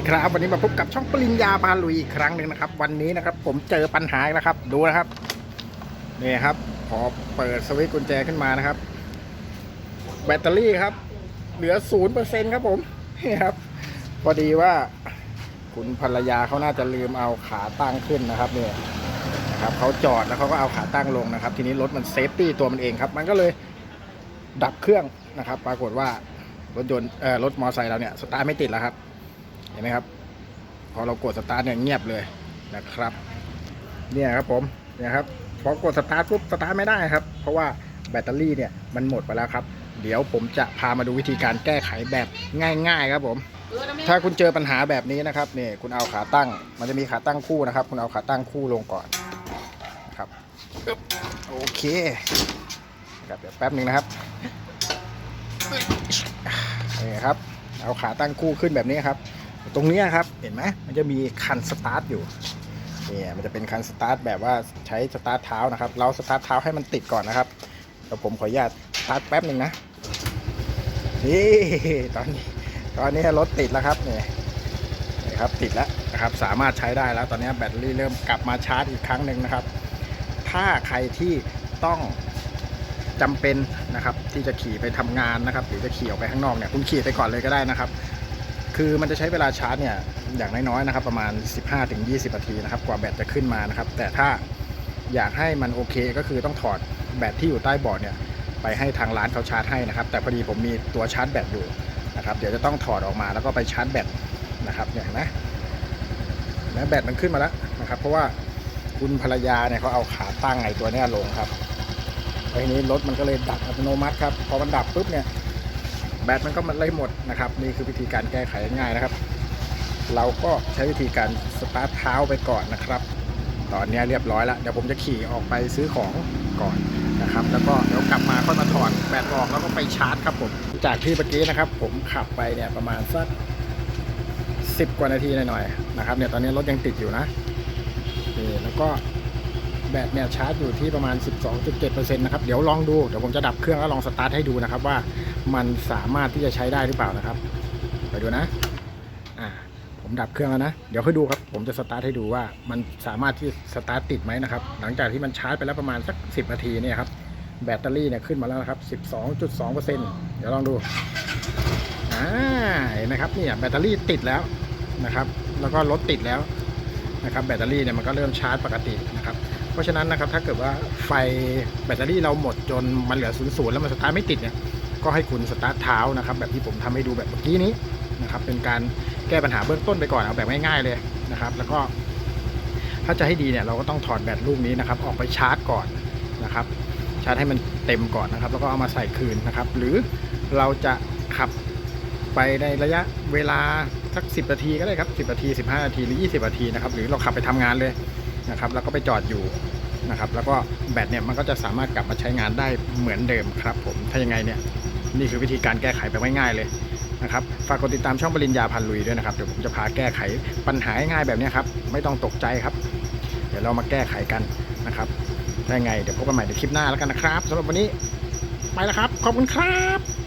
ดีครับวันนี้มาพบกับช่องปริญญาพาลุยอีกครั้งหนึ่งนะครับ วันนี้นะครับ ผมเจอปัญหาอีกแล้วครับ ดูนะครับนี่ครับ พอเปิดสวิตช์กุญแจขึ้นมานะครับ แบตเตอรี่ครับ เหลือศูนย์เปอร์เซ็นครับผมนี่ครับพอดีว่าคุณภรรยาเขาน่าจะลืมเอาขาตั้งขึ้นนะครับเนี่ยนะครับเขาจอดแล้วเขาก็เอาขาตั้งลงนะครับ ทีนี้รถมันเซฟตี้ตัวมันเองครับ มันก็เลยดับเครื่องนะครับ ปรากฏว่ารถยนต์เอ่อรถมอเตอร์ไซค์เราเนี่ยสตาร์ทไม่ติดแล้วครับ ห็นไหมครับ พอเรากดสตาร์ทเนี่ยเงียบเลยนะครับ เนี่ยครับผมเนี่ยครับพอกดสตาร์ทปุ๊บสตาร์ทไม่ได้ครับ เพราะว่าแบตเตอรี่เนี่ยมันหมดไปแล้วครับ เดี๋ยวผมจะพามาดูวิธีการแก้ไขแบบง่าย ๆ ครับผม ถ้าคุณเจอปัญหาแบบนี้นะครับเนี่ยคุณเอาขาตั้ง มันจะมีขาตั้งคู่นะครับ คุณเอาขาตั้งคู่ลงก่อนนะครับอึ๊บโอเคครับเดี๋ยวแป๊บหนึ่งนะครับนี่ครับ เอาขาตั้งคู่ขึ้นแบบนี้ครับ ตรงนี้ครับ เห็นไหมมันจะมีคันสตาร์ทอยู่เนี่ยมันจะเป็นคันสตาร์ทแบบว่าใช้สตาร์ทเท้านะครับ เราสตาร์ทเท้าให้มันติดก่อนนะครับเดี๋ยวผมขออนุญาตสตาร์ทแป๊บหนึ่งนะนี่ตอนนี้ตอนนี้รถติดแล้วครับนี่นี่ครับติดแล้วนะครับสามารถใช้ได้แล้วตอนนี้แบตเตอรี่เริ่มกลับมาชาร์จอีกครั้งหนึ่งนะครับ ถ้าใครที่ต้องจำเป็นนะครับที่จะขี่ไปทำงานนะครับ หรือจะขี่ออกไปข้างนอกเนี่ยคุณขี่ไปก่อนเลยก็ได้นะครับ คือมันจะใช้เวลาชาร์จเนี่ยอย่างน้อยๆนะครับประมาณ 15-20นาทีนะครับกว่าแบตจะขึ้นมานะครับ แต่ถ้าอยากให้มันโอเคก็คือต้องถอดแบตที่อยู่ใต้เบาะเนี่ยไปให้ทางร้านเขาชาร์จให้นะครับ แต่พอดีผมมีตัวชาร์จแบตอยู่นะครับ เดี๋ยวจะต้องถอดออกมาแล้วก็ไปชาร์จแบตนะครับเนี่ยนไหมเห็นไหมแบตมันขึ้นมาแล้วนะครับ เพราะว่าคุณภรรยาเนี่ยเขาเอาขาตั้งไอ้ตัวเนี้ยลงครับวทีนี้รถมันก็เลยดับอัตโนมัติครับพอมันดับปุ๊บเนี่ย แบตมันก็มันเลยหมดนะครับนี่คือวิธีการแก้ไขง่ายนะครับ เราก็ใช้วิธีการสตาร์ทเท้าไปก่อนนะครับ ตอนนี้เรียบร้อยแล้วเดี๋ยวผมจะขี่ออกไปซื้อของก่อนนะครับ แล้วก็เดี๋ยวกลับมาค่อยมาถอดแบตออกแล้วก็ไปชาร์จครับผมจากที่เมื่อกี้นะครับ ผมขับไปเนี่ยประมาณสักสิบกว่านาทีหน่อยๆนะครับเนี่ยตอนนี้รถยังติดอยู่นะนี่แล้วก็แบตเนี่ยชาร์จอยู่ที่ประมาณ 12.7%นะครับ เดี๋ยวลองดู เดี๋ยวผมจะดับเครื่องแล้วลองสตาร์ทให้ดูนะครับว่า มันสามารถที่จะใช้ได้หรือเปล่านะครับ ไปดูนะ อ่า ผมดับเครื่องแล้วนะ เดี๋ยวค่อยดูครับ ผมจะสตาร์ทให้ดูว่ามันสามารถที่สตาร์ทติดไหมนะครับ หลังจากที่มันชาร์จไปแล้วประมาณสัก 10 นาทีเนี่ยครับ แบตเตอรี่เนี่ยขึ้นมาแล้วนะครับ 12.2%เดี๋ยวลองดู อ่า เห็นไหมครับเนี่ยแบตเตอรี่ติดแล้วนะครับ แล้วก็รถติดแล้วนะครับ แบตเตอรี่เนี่ยมันก็เริ่มชาร์จปกตินะครับเพราะฉะนั้นนะครับถ้าเกิดว่าไฟแบตเตอรี่เราหมดจนมันเหลือศูนย์ศูนย์แล้วมันสตาร์ทไม่ติดเนี่ย ก็ให้คุณสตาร์ทเท้านะครับแบบที่ผมทำให้ดูแบบเมื่อกี้นี้นะครับเป็นการแก้ปัญหาเบื้องต้นไปก่อนเอาแบบง่ายๆเลยนะครับ แล้วก็ ถ้าจะให้ดีเนี่ยเราก็ต้องถอดแบตลูกนี้นะครับ ออกไปชาร์จก่อนนะครับ ชาร์จให้มันเต็มก่อนนะครับ แล้วก็เอามาใส่คืนนะครับ หรือเราจะขับไปในระยะเวลาสัก 10 นาทีก็ได้ครับ 10 นาที 15 นาที หรือ 20 นาทีนะครับ หรือเราขับไปทำงานเลยนะครับ แล้วก็ไปจอดอยู่นะครับ แล้วก็แบตเนี่ยมันก็จะสามารถกลับมาใช้งานได้เหมือนเดิมครับผม ถ้ายังไงเนี่ย นี่คือวิธีการแก้ไขแบบง่ายๆเลยนะครับฝากกดติดตามช่องปริญญาพันลุยด้วยนะครับเดี๋ยวผมจะพาแก้ไขปัญหาง่ายๆแบบนี้ครับไม่ต้องตกใจครับ เดี๋ยวเรามาแก้ไขกันนะครับได้ไงเดี๋ยวพบกันใหม่ในคลิปหน้าแล้วกันนะครับสำหรับวันนี้ไปแล้วครับ ขอบคุณครับ